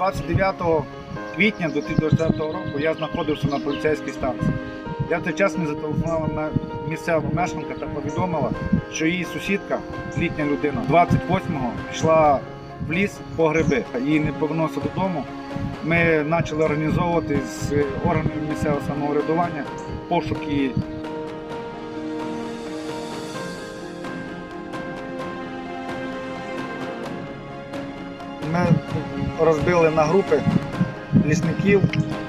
29 квітня 2020 року я знаходився на поліцейській станції. Я в той час мені зателефонувала на місцева мешканка та повідомила, що її сусідка, літня людина, 28-го пішла в ліс по гриби. Її не повернувся додому. Ми почали організовувати з органами місцевого самоврядування пошуки Ми розбили на групи лісників,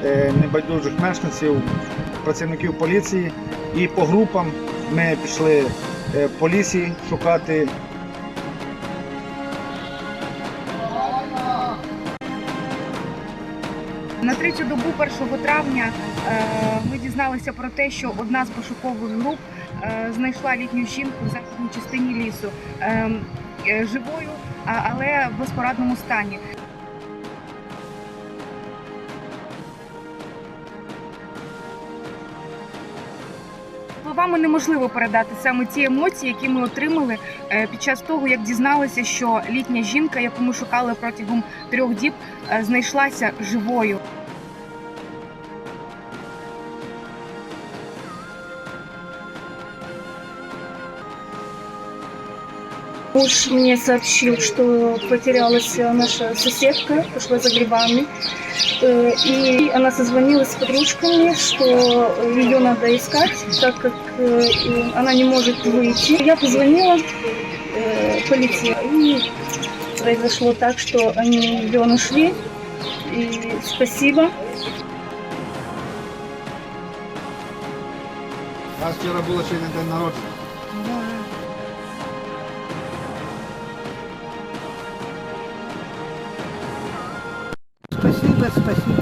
е, небайдужих мешканців, працівників поліції. І по групам ми пішли е, по лісі шукати. На третю добу 1 травня е, ми дізналися про те, що одна з пошукових груп знайшла літню жінку в західній частині лісу е, е, живою, але в безпорадному стані. Словами неможливо передати саме ті емоції, які ми отримали е, під час того, як дізналися, що літня жінка, яку ми шукали протягом трьох діб, е, знайшлася живою. Муж мне сообщил, что потерялась наша соседка, пошла за грибами. Э, И она созвонилась с подружками, что ее надо искать, так как э, она не может выйти. Я позвонила э, полиции, и произошло так, что они ее нашли. И спасибо. У нас вчора було ще день народження. Спасибо, спасибо.